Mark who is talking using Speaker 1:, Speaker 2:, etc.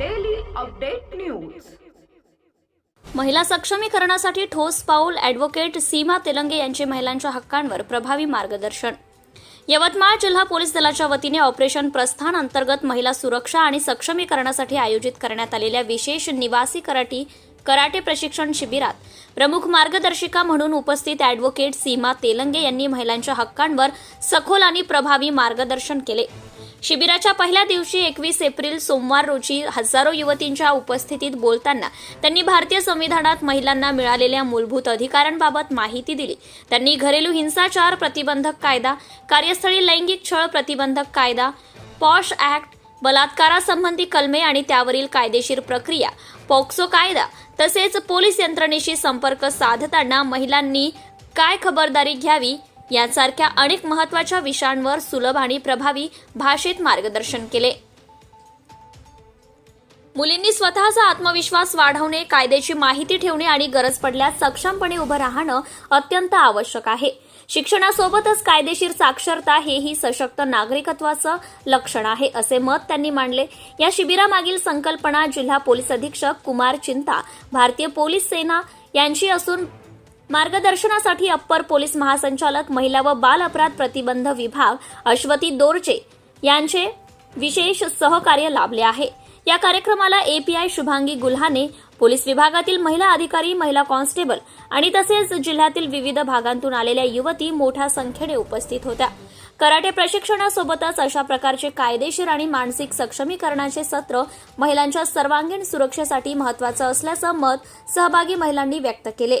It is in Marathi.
Speaker 1: Update news.
Speaker 2: महिला सक्षमीकरणासाठी ठोस पाऊल ॲडव्होकेट सीमा तेलंगे यांचे महिलांच्या हक्कांवर प्रभावी मार्गदर्शन. यवतमाळ जिल्हा पोलीस दलाच्या वतीने ऑपरेशन प्रस्थान अंतर्गत महिला सुरक्षा आणि सक्षमीकरणासाठी आयोजित करण्यात आलेल्या विशेष निवासी कराटी कराटे प्रशिक्षण शिबिरात प्रमुख मार्गदर्शिका म्हणून उपस्थित ॲडव्होकेट सीमा तेलंगे यांनी महिलांच्या हक्कांवर सखोल आणि प्रभावी मार्गदर्शन केले. शिबिराच्या पहिल्या दिवशी एकवीस एप्रिल सोमवार रोजी हजारो युवतींच्या उपस्थितीत बोलताना त्यांनी भारतीय संविधानात महिलांना मिळालेल्या मूलभूत अधिकारांबाबत माहिती दिली. त्यांनी घरेलू हिंसाचार प्रतिबंधक कायदा कार्यस्थळी लैंगिक छळ प्रतिबंधक कायदा पॉश ऍक्ट बलात्कारासंबंधी कलमे आणि त्यावरील कायदेशीर प्रक्रिया पॉक्सो कायदा तसेच पोलीस यंत्रणेशी संपर्क साधताना महिलांनी काय खबरदारी घ्यावी यासारख्या अनेक महत्त्वाच्या विषयांवर सुलभ आणि प्रभावी भाषेत मार्गदर्शन केले. मुलींनी स्वतःचा आत्मविश्वास वाढवणे कायद्याची माहिती ठेवणे आणि गरज पडल्यास सक्षमपणे उभं राहणं अत्यंत आवश्यक आहे. शिक्षणासोबतच कायदेशीर साक्षरता हेही सशक्त नागरिकत्वाचं लक्षण आहे असे मत त्यांनी मांडले. या शिबिरामागील संकल्पना जिल्हा पोलीस अधीक्षक कुमार चिंता भारतीय पोलीस सेना यांची असून मार्गदर्शनासाठी अप्पर पोलीस महासंचालक महिला व बाल अपराध प्रतिबंध विभाग अश्वती दोरचे यांचे विशेष सहकार्य लाभले आहे. या कार्यक्रमाला एपीआय शुभांगी गुल्हाने पोलीस विभागातील महिला अधिकारी महिला कॉन्स्टेबल आणि तसेच जिल्ह्यातील विविध भागांतून आलेल्या युवती मोठ्या संख्येने उपस्थित होत्या. कराटे प्रशिक्षणासोबतच अशा प्रकारचे कायदेशीर आणि मानसिक सक्षमीकरणाचे सत्र महिलांच्या सर्वांगीण सुरक्षेसाठी महत्वाचं असल्याचं मत सहभागी महिलांनी व्यक्त केले.